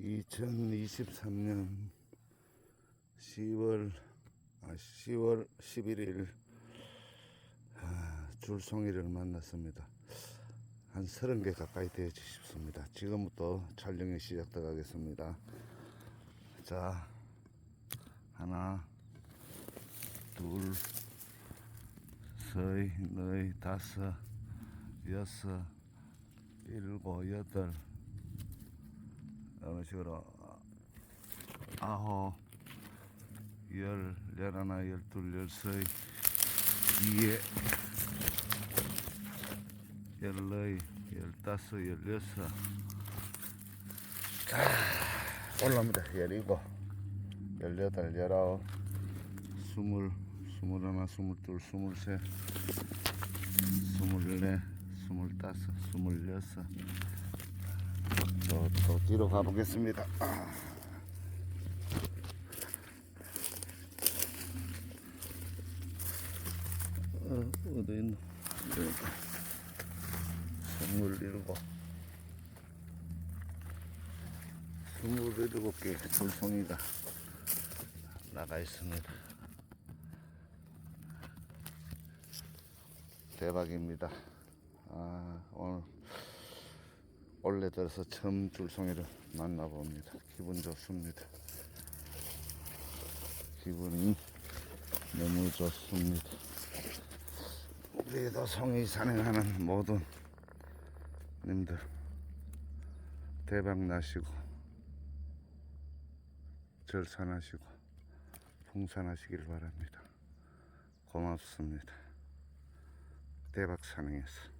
2023년 10월 아 10월 11일 아, 줄송이를 만났습니다. 한 30개 가까이 되지 싶습니다. 지금부터 촬영이 시작되겠습니다. 자, 하나, 둘, 셋, 넷, 다섯, 여섯, 일곱, 여덟, 이런 식으로 아홉, 열, 열하나, 열둘, 열세, 이에, 열네, 열다섯, 열여섯. 자, 올라옵니다. 열이고, 열여덟, 열아홉, 스물, 스물하나, 스물둘, 스물셋, 스물네, 스물다섯, 스물여섯. 또, 또 뒤로 가보겠습니다. 아. 어, 어디 있노? 여기. 스물일곱. 스물일곱 개 돌송이가 나가 있습니다. 대박입니다. 아, 오늘 올해 들어서 처음 줄송이를 만나봅니다. 기분 좋습니다. 기분이 너무 좋습니다. 우리도 송이 산행하는 모든 님들 대박 나시고 절산하시고 풍산하시길 바랍니다. 고맙습니다. 대박 산행에서